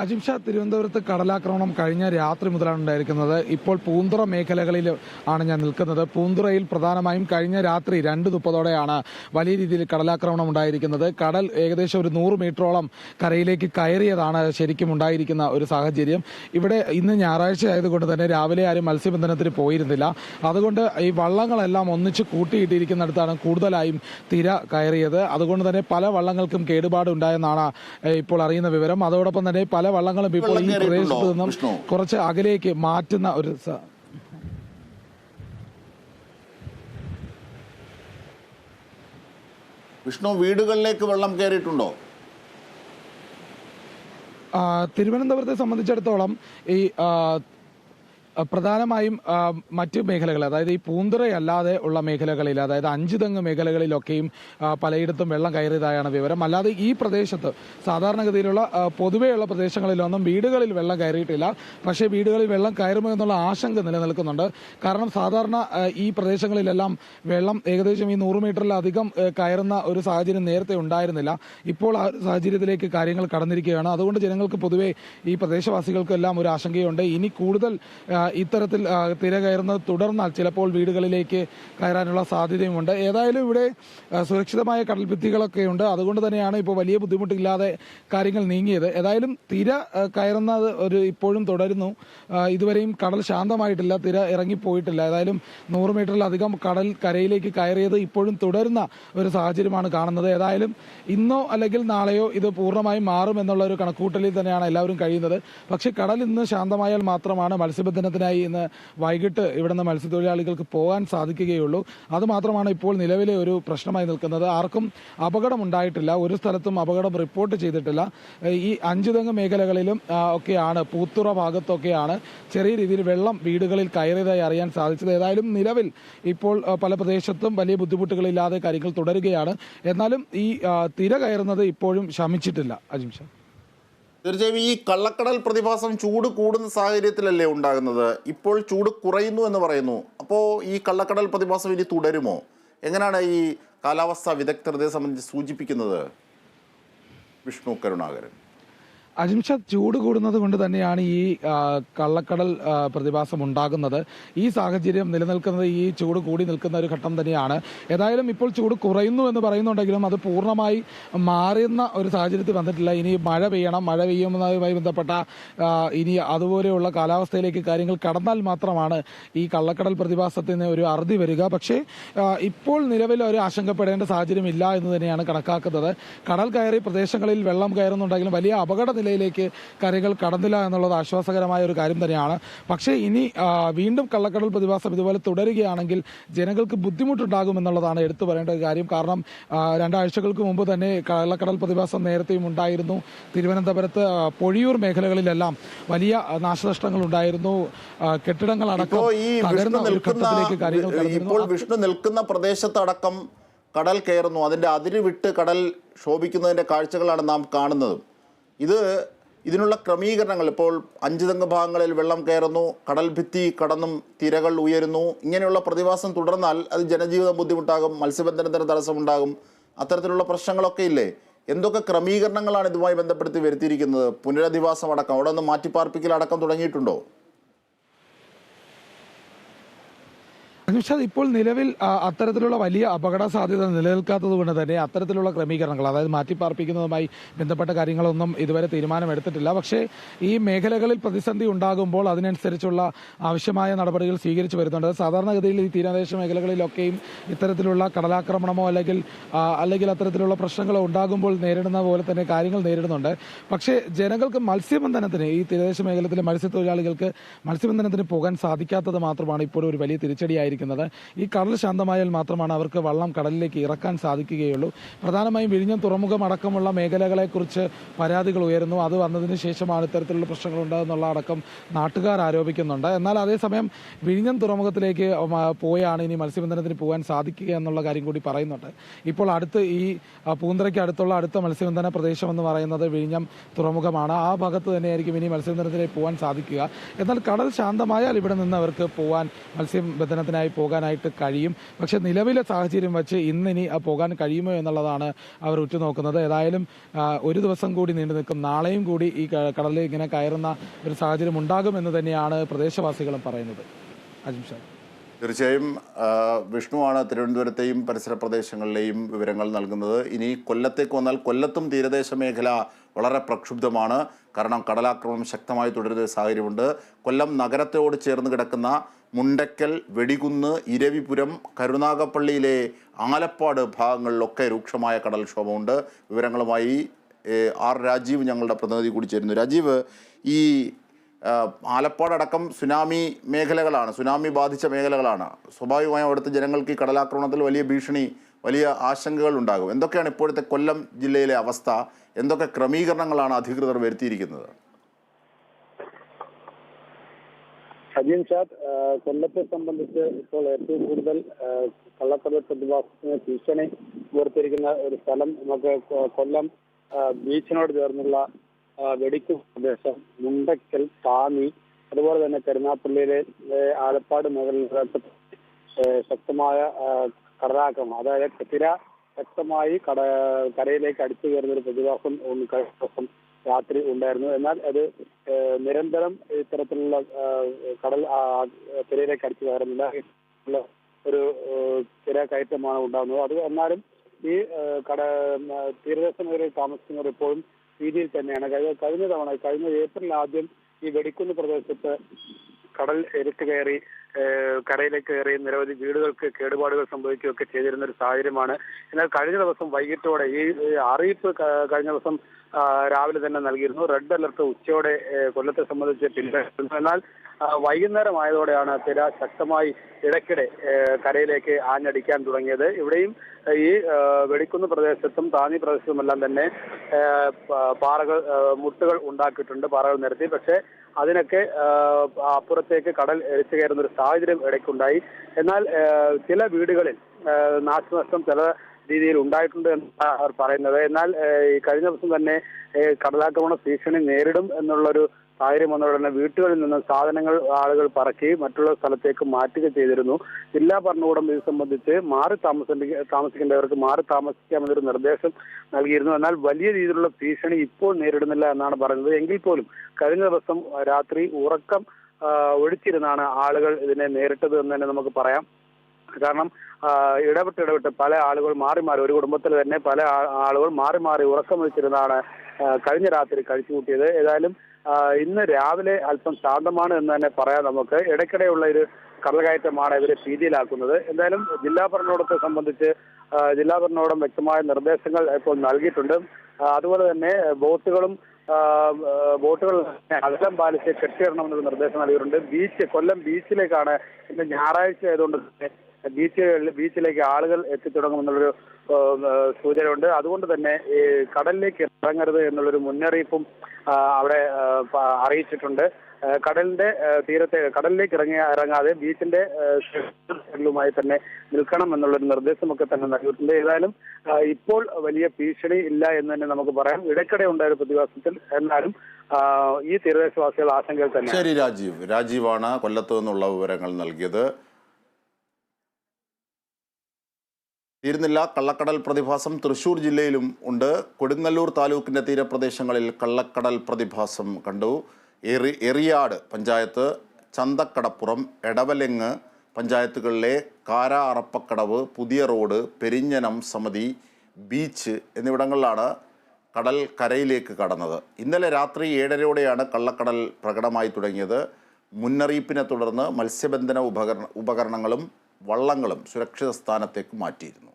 അജിംഷ തിരുവനന്തപുരത്ത് കടലാക്രമണം കഴിഞ്ഞ രാത്രി മുതലാണ് ഉണ്ടായിരിക്കുന്നത്. ഇപ്പോൾ പൂന്തുറ മേഖലകളിൽ ആണ് ഞാൻ നിൽക്കുന്നത്. പൂന്തുറയിൽ പ്രധാനമായും കഴിഞ്ഞ രാത്രി രണ്ട് മുപ്പതോടെയാണ് വലിയ രീതിയിൽ കടലാക്രമണം ഉണ്ടായിരിക്കുന്നത്. കടൽ ഏകദേശം ഒരു നൂറ് മീറ്ററോളം കരയിലേക്ക് കയറിയതാണ് ശരിക്കും ഉണ്ടായിരിക്കുന്ന ഒരു സാഹചര്യം. ഇവിടെ ഇന്ന് ഞായറാഴ്ച ആയതുകൊണ്ട് തന്നെ രാവിലെ ആരും മത്സ്യബന്ധനത്തിന് പോയിരുന്നില്ല. അതുകൊണ്ട് ഈ വള്ളങ്ങളെല്ലാം ഒന്നിച്ച് കൂട്ടിയിട്ടിരിക്കുന്നിടത്താണ് കൂടുതലായും തിര കയറിയത്. അതുകൊണ്ട് തന്നെ പല വള്ളങ്ങൾക്കും കേടുപാടുണ്ടായെന്നാണ് ഇപ്പോൾ അറിയുന്ന വിവരം. അതോടൊപ്പം തന്നെ പല വള്ളങ്ങളും ഇപ്പോൾ ഈ പ്രദേശത്ത് നിന്നും കുറച്ച് അകലേക്ക് മാറ്റുന്ന ഒരു വിഷ്ണു വീടുകളിലേക്ക് വെള്ളം കയറിയിട്ടുണ്ടോ? തിരുവനന്തപുരത്തെ സംബന്ധിച്ചിടത്തോളം ഈ പ്രധാനമായും മറ്റ് മേഖലകൾ അതായത് ഈ പൂന്തുറയല്ലാതെ ഉള്ള മേഖലകളിൽ അതായത് അഞ്ച് തെങ്ങ് മേഖലകളിലൊക്കെയും പലയിടത്തും വെള്ളം കയറിയതായാണ് വിവരം. അല്ലാതെ ഈ പ്രദേശത്ത് സാധാരണഗതിയിലുള്ള പൊതുവെയുള്ള പ്രദേശങ്ങളിലൊന്നും വീടുകളിൽ വെള്ളം കയറിയിട്ടില്ല. പക്ഷേ വീടുകളിൽ വെള്ളം കയറുമോ എന്നുള്ള ആശങ്ക നിലനിൽക്കുന്നുണ്ട്. കാരണം സാധാരണ ഈ പ്രദേശങ്ങളിലെല്ലാം വെള്ളം ഏകദേശം ഈ നൂറ് മീറ്ററിലധികം കയറുന്ന ഒരു സാഹചര്യം നേരത്തെ ഉണ്ടായിരുന്നില്ല. ഇപ്പോൾ ആ സാഹചര്യത്തിലേക്ക് കാര്യങ്ങൾ കടന്നിരിക്കുകയാണ്. അതുകൊണ്ട് ജനങ്ങൾക്ക് പൊതുവെ ഈ പ്രദേശവാസികൾക്കെല്ലാം ഒരു ആശങ്കയുണ്ട്. ഇനി കൂടുതൽ ഇത്തരത്തിൽ തിര കയറുന്നത് തുടർന്നാൽ ചിലപ്പോൾ വീടുകളിലേക്ക് കയറാനുള്ള സാധ്യതയുമുണ്ട്. ഏതായാലും ഇവിടെ സുരക്ഷിതമായ കടൽഭിത്തികളൊക്കെ ഉണ്ട്. അതുകൊണ്ട് തന്നെയാണ് ഇപ്പോൾ വലിയ ബുദ്ധിമുട്ടില്ലാതെ കാര്യങ്ങൾ നീങ്ങിയത്. ഏതായാലും തിര കയറുന്നത് ഒരു ഇപ്പോഴും തുടരുന്നു. ഇതുവരെയും കടൽ ശാന്തമായിട്ടില്ല. തിര ഇറങ്ങിപ്പോയിട്ടില്ല. ഏതായാലും നൂറ് മീറ്ററിലധികം കടൽ കരയിലേക്ക് കയറിയത് ഇപ്പോഴും തുടരുന്ന ഒരു സാഹചര്യമാണ് കാണുന്നത്. ഏതായാലും ഇന്നോ അല്ലെങ്കിൽ നാളെയോ ഇത് പൂർണമായും മാറും എന്നുള്ള ഒരു കണക്കൂട്ടലിൽ തന്നെയാണ് എല്ലാവരും കഴിയുന്നത്. പക്ഷേ കടൽ ഇന്ന് ശാന്തമായാൽ മാത്രമാണ് മത്സ്യബന്ധനത്തിനായി ഇന്ന് വൈകിട്ട് ഇവിടുന്ന് മത്സ്യത്തൊഴിലാളികൾക്ക് പോകാൻ സാധിക്കുകയുള്ളൂ. അതുമാത്രമാണ് ഇപ്പോൾ നിലവിലെ ഒരു പ്രശ്നമായി നിൽക്കുന്നത്. ആർക്കും അപകടം ഉണ്ടായിട്ടില്ല ഒരു സ്ഥലത്തും അപകടം റിപ്പോർട്ട് ചെയ്തിട്ടില്ല. ഈ അഞ്ചുതെങ്ങ് മേഖലകളിലും ഒക്കെയാണ് പൂത്തുറ ഭാഗത്തൊക്കെയാണ് ചെറിയ രീതിയിൽ വെള്ളം വീടുകളിൽ കയറിയതായി അറിയാൻ സാധിച്ചത്. ഏതായാലും നിലവിൽ ഇപ്പോൾ പല പ്രദേശത്തും വലിയ ബുദ്ധിമുട്ടുകളില്ലാതെ കാര്യങ്ങൾ തുടരുകയാണ്. എന്നാലും ഈ തിര കയറുന്നത് ഇപ്പോഴും ശമിച്ചിട്ടില്ല. അജിംഷ തീർച്ചയായും ഈ കള്ളക്കടൽ പ്രതിഭാസം ചൂട് കൂടുന്ന സാഹചര്യത്തിലല്ലേ ഉണ്ടാകുന്നത്? ഇപ്പോൾ ചൂട് കുറയുന്നു എന്ന് പറയുന്നു. അപ്പോൾ ഈ കള്ളക്കടൽ പ്രതിഭാസം ഇനി തുടരുമോ? എങ്ങനെയാണ് ഈ കാലാവസ്ഥാ വിദഗ്ധരതയെ സംബന്ധിച്ച് സൂചിപ്പിക്കുന്നത്? വിഷ്ണു കരുണാകരൻ. അജിംഷ ചൂട് കൂടുന്നത് കൊണ്ട് തന്നെയാണ് ഈ കള്ളക്കടൽ പ്രതിഭാസം ഉണ്ടാകുന്നത്. ഈ സാഹചര്യം നിലനിൽക്കുന്നത് ഈ ചൂട് കൂടി നിൽക്കുന്ന ഒരു ഘട്ടം തന്നെയാണ്. ഏതായാലും ഇപ്പോൾ ചൂട് കുറയുന്നു എന്ന് പറയുന്നുണ്ടെങ്കിലും അത് പൂർണമായി മാറുന്ന ഒരു സാഹചര്യത്തിൽ വന്നിട്ടില്ല. ഇനി മഴ പെയ്യണം. മഴ പെയ്യുന്നതുമായി ബന്ധപ്പെട്ട ഇനി അതുപോലെയുള്ള കാലാവസ്ഥയിലേക്ക് കാര്യങ്ങൾ കടന്നാൽ മാത്രമാണ് ഈ കള്ളക്കടൽ പ്രതിഭാസത്തിന് ഒരു അറുതി വരിക. പക്ഷേ ഇപ്പോൾ നിലവിൽ ഒരു ആശങ്കപ്പെടേണ്ട സാഹചര്യം ഇല്ല എന്ന് തന്നെയാണ് കണക്കാക്കുന്നത്. കടൽ കയറി പ്രദേശങ്ങളിൽ വെള്ളം കയറുന്നുണ്ടെങ്കിലും വലിയ അപകട നിലയിലേക്ക് കാര്യങ്ങൾ കടന്നില്ല എന്നുള്ളത് ആശ്വാസകരമായ ഒരു കാര്യം തന്നെയാണ്. പക്ഷേ ഇനി വീണ്ടും കള്ളക്കടൽ പ്രതിഭാസം ഇതുപോലെ തുടരുകയാണെങ്കിൽ ജനങ്ങൾക്ക് ബുദ്ധിമുട്ടുണ്ടാകുമെന്നുള്ളതാണ് എടുത്തു പറയേണ്ട ഒരു കാര്യം. കാരണം രണ്ടാഴ്ചകൾക്ക് മുമ്പ് തന്നെ കള്ളക്കടൽ പ്രതിഭാസം നേരത്തെയും ഉണ്ടായിരുന്നു. തിരുവനന്തപുരത്ത് പൊഴിയൂർ മേഖലകളിലെല്ലാം വലിയ നാശനഷ്ടങ്ങൾ ഉണ്ടായിരുന്നു. കെട്ടിടങ്ങൾ അടക്കം തകർന്ന ഒരു ഘട്ടത്തിലേക്ക് കാര്യങ്ങൾ ഇപ്പോൾ വിഷ്ണു നിൽക്കുന്ന പ്രദേശത്തടക്കം കടൽ കയറുന്നു. അതിന്റെ അതിര് വിട്ട് കടൽ ശോഭിക്കുന്നതിന്റെ കാഴ്ചകളാണ് നാം കാണുന്നത്. ഇത് ഇതിനുള്ള ക്രമീകരണങ്ങൾ ഇപ്പോൾ അഞ്ച് തെങ്ങ് ഭാഗങ്ങളിൽ വെള്ളം കയറുന്നു കടൽ ഭിത്തി കടന്നും തിരകൾ ഉയരുന്നു. ഇങ്ങനെയുള്ള പ്രതിഭാസം തുടർന്നാൽ അത് ജനജീവിതം ബുദ്ധിമുട്ടാകും മത്സ്യബന്ധനത്തിന് തടസ്സമുണ്ടാകും. അത്തരത്തിലുള്ള പ്രശ്നങ്ങളൊക്കെ ഇല്ലേ? എന്തൊക്കെ ക്രമീകരണങ്ങളാണ് ഇതുമായി ബന്ധപ്പെടുത്തി വരുത്തിയിരിക്കുന്നത്? പുനരധിവാസം അടക്കം അവിടെ നിന്ന് മാറ്റിപ്പാർപ്പിക്കൽ അടക്കം തുടങ്ങിയിട്ടുണ്ടോ? നിഷാദ് ഇപ്പോൾ നിലവിൽ അത്തരത്തിലുള്ള വലിയ അപകട സാധ്യത നിലനിൽക്കാത്തത് കൊണ്ട് തന്നെ അത്തരത്തിലുള്ള ക്രമീകരണങ്ങൾ അതായത് മാറ്റിപ്പാർപ്പിക്കുന്നതുമായി ബന്ധപ്പെട്ട കാര്യങ്ങളൊന്നും ഇതുവരെ തീരുമാനമെടുത്തിട്ടില്ല. പക്ഷേ ഈ മേഖലകളിൽ പ്രതിസന്ധി ഉണ്ടാകുമ്പോൾ അതിനനുസരിച്ചുള്ള ആവശ്യമായ നടപടികൾ സ്വീകരിച്ചു വരുന്നുണ്ട്. സാധാരണഗതിയിൽ ഈ തീരദേശ മേഖലകളിലൊക്കെയും ഇത്തരത്തിലുള്ള കടലാക്രമണമോ അല്ലെങ്കിൽ അല്ലെങ്കിൽ അത്തരത്തിലുള്ള പ്രശ്നങ്ങളോ ഉണ്ടാകുമ്പോൾ നേരിടുന്ന പോലെ തന്നെ കാര്യങ്ങൾ നേരിടുന്നുണ്ട്. പക്ഷേ ജനങ്ങൾക്ക് മത്സ്യബന്ധനത്തിന് ഈ തീരദേശ മേഖലയിലെ മത്സ്യത്തൊഴിലാളികൾക്ക് മത്സ്യബന്ധനത്തിന് പോകാൻ സാധിക്കാത്തത് മാത്രമാണ് ഇപ്പോൾ ഒരു വലിയ തിരിച്ചടിയായിരിക്കുന്നത് ഈ കടൽ ശാന്തമായാൽ മാത്രമാണ് അവർക്ക് വള്ളം കടലിലേക്ക് ഇറക്കാൻ സാധിക്കുകയുള്ളൂ. പ്രധാനമായും വിഴിഞ്ഞം തുറമുഖം അടക്കമുള്ള മേഖലകളെക്കുറിച്ച് പരാതികൾ ഉയരുന്നു. അത് വന്നതിന് ശേഷമാണ് ഇത്തരത്തിലുള്ള പ്രശ്നങ്ങൾ ഉണ്ടാകുന്നുള്ള അടക്കം നാട്ടുകാർ ആരോപിക്കുന്നുണ്ട്. എന്നാൽ അതേസമയം വിഴിഞ്ഞം തുറമുഖത്തിലേക്ക് പോയാണ് ഇനി മത്സ്യബന്ധനത്തിന് പോകാൻ സാധിക്കുക എന്നുള്ള കാര്യം കൂടി പറയുന്നുണ്ട്. ഇപ്പോൾ അടുത്ത് ഈ പൂന്തറയ്ക്ക് അടുത്തുള്ള അടുത്ത മത്സ്യബന്ധന പ്രദേശം എന്ന് പറയുന്നത് വിഴിഞ്ഞം തുറമുഖമാണ്. ആ ഭാഗത്ത് തന്നെയായിരിക്കും ഇനി മത്സ്യബന്ധനത്തിലേക്ക് പോകാൻ സാധിക്കുക. എന്നാൽ കടൽ ശാന്തമായാൽ ഇവിടെ നിന്ന് അവർക്ക് പോകാൻ മത്സ്യബന്ധനത്തിനായി സുരക്ഷിതമായി പോകാനായിട്ട് കഴിയും. പക്ഷേ നിലവിലെ സാഹചര്യം വെച്ച് ഇന്നിനി പോകാൻ കഴിയുമോ എന്നുള്ളതാണ് അവർ ഉറ്റുനോക്കുന്നത്. ഏതായാലും ഒരു ദിവസം കൂടി നീണ്ടു നിൽക്കും. നാളെയും കൂടി ഈ കടലിൽ ഇങ്ങനെ കയറുന്ന ഒരു സാഹചര്യം ഉണ്ടാകുമെന്ന് തന്നെയാണ് പ്രദേശവാസികളും പറയുന്നത്. അജിം അജിംഷാ തീർച്ചയായും വിഷ്ണുവാണ് തിരുവനന്തപുരത്തെയും പരിസര പ്രദേശങ്ങളിലെയും വിവരങ്ങൾ നൽകുന്നത്. ഇനി കൊല്ലത്തേക്ക് വന്നാൽ കൊല്ലത്തും തീരദേശ മേഖല വളരെ പ്രക്ഷുബ്ധമാണ്. കാരണം കടലാക്രമണം ശക്തമായി തുടരുന്ന ഒരു സാഹചര്യമുണ്ട്. കൊല്ലം നഗരത്തോട് ചേർന്ന് കിടക്കുന്ന മുണ്ടക്കൽ വെടികുന്ന് ഇരവിപുരം കരുനാഗപ്പള്ളിയിലെ ആലപ്പാട് ഭാഗങ്ങളിലൊക്കെ രൂക്ഷമായ കടൽക്ഷോഭമുണ്ട്. വിവരങ്ങളുമായി ആർ രാജീവ് ഞങ്ങളുടെ പ്രതിനിധി കൂടി ചേരുന്നു. രാജീവ് ഈ ആലപ്പാടടക്കം സുനാമി മേഖലകളാണ് സുനാമി ബാധിച്ച മേഖലകളാണ്. സ്വാഭാവികമായും അവിടുത്തെ ജനങ്ങൾക്ക് ഈ കടലാക്രമണത്തിൽ വലിയ ഭീഷണി വലിയ ആശങ്കകൾ ഉണ്ടാകും. എന്തൊക്കെയാണ് ഇപ്പോഴത്തെ കൊല്ലം ജില്ലയിലെ അവസ്ഥ? എന്തൊക്കെ ക്രമീകരണങ്ങളാണ് അധികൃതർ വരുത്തിയിരിക്കുന്നത്? അജിൻ ഷാദ് കൊല്ലത്തെ സംബന്ധിച്ച് ഇപ്പോൾ ഏറ്റവും കൂടുതൽ കള്ളക്കടൽ പ്രതിഭാസത്തിന് ഭീഷണി ഉയർത്തിയിരിക്കുന്ന ഒരു സ്ഥലം നമുക്ക് കൊല്ലം ബീച്ചിനോട് ചേർന്നുള്ള വെടിക്കു പ്രദേശം മുണ്ടക്കൽ താമി അതുപോലെ തന്നെ കരുനാപ്പള്ളിയിലെ ആലപ്പാട് മേഖലകളിലൊക്കെ ശക്തമായ കടലാക്രമണം അതായത് സ്ഥിര ശക്തമായി കട കരയിലേക്ക് അടിച്ചു കയറുന്ന ഒരു പ്രതിഭാസം കഴിഞ്ഞ ദിവസം രാത്രി ഉണ്ടായിരുന്നു. എന്നാൽ അത് നിരന്തരം ഇത്തരത്തിലുള്ള കടൽ തിരയിലേക്ക് അടിച്ചു കയറുന്നില്ല. ഒരു തിര കയറ്റമാണ് ഉണ്ടാകുന്നത്. അത് എന്നാലും ഈ കട തീരദേശ മേഖലയിൽ താമസിക്കുന്നവർ ഇപ്പോഴും രീതിയിൽ തന്നെയാണ്. കഴിഞ്ഞ തവണ കഴിഞ്ഞ ഏപ്രിൽ ആദ്യം ഈ വെടിക്കുന്ന് പ്രദേശത്ത് കടൽ എരുത്ത് കയറി കരയിലേക്ക് കയറി നിരവധി വീടുകൾക്ക് കേടുപാടുകൾ സംഭവിക്കുകയൊക്കെ ചെയ്തിരുന്ന ഒരു സാഹചര്യമാണ്. എന്നാൽ കഴിഞ്ഞ ദിവസം വൈകിട്ടോടെ ഈ അറിയിപ്പ് കഴിഞ്ഞ ദിവസം രാവിലെ തന്നെ നൽകിയിരുന്നു. റെഡ് അലർട്ട് ഉച്ചയോടെ കൊല്ലത്തെ സംബന്ധിച്ച് പിൻവലിച്ചിരുന്നു. എന്നാൽ വൈകുന്നേരം ആയതോടെയാണ് തിര ശക്തമായി ഇടയ്ക്കിടെ കരയിലേക്ക് ആഞ്ഞടിക്കാൻ തുടങ്ങിയത്. ഇവിടെയും ഈ വെടിക്കുന്ന് പ്രദേശത്തും താന്നി പ്രദേശത്തുമെല്ലാം തന്നെ പാറകൾ മുട്ടുകൾ ഉണ്ടാക്കിയിട്ടുണ്ട് പാറകൾ നിരത്തി. പക്ഷേ അതിനൊക്കെ അപ്പുറത്തേക്ക് കടൽ എരിച്ചു കയറുന്ന ഒരു സാഹചര്യം ഇടയ്ക്കുണ്ടായി. എന്നാൽ ചില വീടുകളിൽ നാശനഷ്ടം ചില രീതിയിൽ ഉണ്ടായിട്ടുണ്ട് എന്നാണ് അവർ പറയുന്നത്. എന്നാൽ കഴിഞ്ഞ ദിവസം തന്നെ കടലാക്രമണ ഭീഷണി നേരിടും എന്നുള്ളൊരു സാഹചര്യം വന്നതോടെ വീട്ടുകളിൽ നിന്ന് സാധനങ്ങൾ ആളുകൾ പറക്കി മറ്റുള്ള സ്ഥലത്തേക്ക് മാറ്റുക ചെയ്തിരുന്നു. ജില്ലാ ഭരണകൂടം ഇത് സംബന്ധിച്ച് മാറി താമസ താമസിക്കേണ്ടവർക്ക് മാറി താമസിക്കാമെന്നൊരു നിർദ്ദേശം നൽകിയിരുന്നു. എന്നാൽ വലിയ രീതിയിലുള്ള ഭീഷണി ഇപ്പോൾ നേരിടുന്നില്ല എന്നാണ് പറയുന്നത്. എങ്കിൽ പോലും കഴിഞ്ഞ ദിവസം രാത്രി ഉറക്കം ഒഴിച്ചിരുന്നാണ് ആളുകൾ ഇതിനെ നേരിട്ടത് എന്ന് തന്നെ നമുക്ക് പറയാം. കാരണം ഇടപെട്ട് ഇടപെട്ട് പല ആളുകൾ മാറി മാറി ഒരു കുടുംബത്തിൽ തന്നെ പല ആളുകൾ മാറി മാറി ഉറക്കം വെച്ചിരുന്നാണ് കഴിഞ്ഞ രാത്രി കഴിച്ചു കൂട്ടിയത്. ഏതായാലും ഇന്ന് രാവിലെ അല്പം ശാന്തമാണ് എന്ന് തന്നെ പറയാം നമുക്ക്. ഇടയ്ക്കിടെയുള്ള ഒരു കടൽകയറ്റമാണ് ഇവരെ ഭീതിയിലാക്കുന്നത്. എന്തായാലും ജില്ലാ ഭരണകൂടത്തെ സംബന്ധിച്ച് ജില്ലാ ഭരണകൂടം വ്യക്തമായ നിർദ്ദേശങ്ങൾ ഇപ്പോൾ നൽകിയിട്ടുണ്ട്. അതുപോലെ തന്നെ ബോട്ടുകളും ബോട്ടുകൾ അകലം പാലിച്ച് കെട്ടിയിടണമെന്നൊരു നിർദ്ദേശം നൽകിയിട്ടുണ്ട്. ബീച്ച് കൊല്ലം ബീച്ചിലേക്കാണ് ഇന്ന് ഞായറാഴ്ച ആയതുകൊണ്ട് തന്നെ ബീച്ചുകളിൽ ബീച്ചിലേക്ക് ആളുകൾ എത്തിത്തുടങ്ങുമെന്നുള്ളൊരു സൂചനയുണ്ട്. അതുകൊണ്ട് തന്നെ ഈ കടലിലേക്ക് ഇറങ്ങരുത് എന്നുള്ളൊരു മുന്നറിയിപ്പും അവിടെ അറിയിച്ചിട്ടുണ്ട്. കടലിന്റെ തീരത്തെ കടലിലേക്ക് ഇറങ്ങി ഇറങ്ങാതെ ബീച്ചിന്റെ സൈഡിലുമായി തന്നെ നിൽക്കണം എന്നുള്ളൊരു നിർദ്ദേശമൊക്കെ തന്നെ നൽകിയിട്ടുണ്ട്. ഏതായാലും ഇപ്പോൾ വലിയ ഭീഷണി ഇല്ല എന്ന് തന്നെ നമുക്ക് പറയാം. ഇടയ്ക്കിടെ ഉണ്ടായ പ്രതിഭാസത്തിൽ എന്നാലും ഈ തീരദേശവാസികൾ ആശങ്കയിൽ തന്നെ ശരി രാജീവ്. രാജീവാണ് കൊല്ലത്ത് നിന്നുള്ള വിവരങ്ങൾ നൽകിയത്. തീരുന്നില്ല. കള്ളക്കടൽ പ്രതിഭാസം തൃശൂർ ജില്ലയിലും ഉണ്ട്. കൊടുങ്ങല്ലൂർ താലൂക്കിന്റെ തീരപ്രദേശങ്ങളിൽ കള്ളക്കടൽ പ്രതിഭാസം കണ്ടു. എറി എറിയാട് പഞ്ചായത്ത് ചന്തക്കടപ്പുറം എടവലെങ്ങ് പഞ്ചായത്തുകളിലെ കാര അറപ്പക്കടവ് പുതിയ റോഡ് പെരിഞ്ഞനം സമിതി ബീച്ച് എന്നിവിടങ്ങളിലാണ് കടൽ കരയിലേക്ക് കടന്നത്. ഇന്നലെ രാത്രി ഏഴരയോടെയാണ് കള്ളക്കടൽ പ്രകടമായി തുടങ്ങിയത്. മുന്നറിയിപ്പിനെ തുടർന്ന് മത്സ്യബന്ധന ഉപകരണ ഉപകരണങ്ങളും വള്ളങ്ങളും സുരക്ഷിത സ്ഥാനത്തേക്ക് മാറ്റിയിരുന്നു.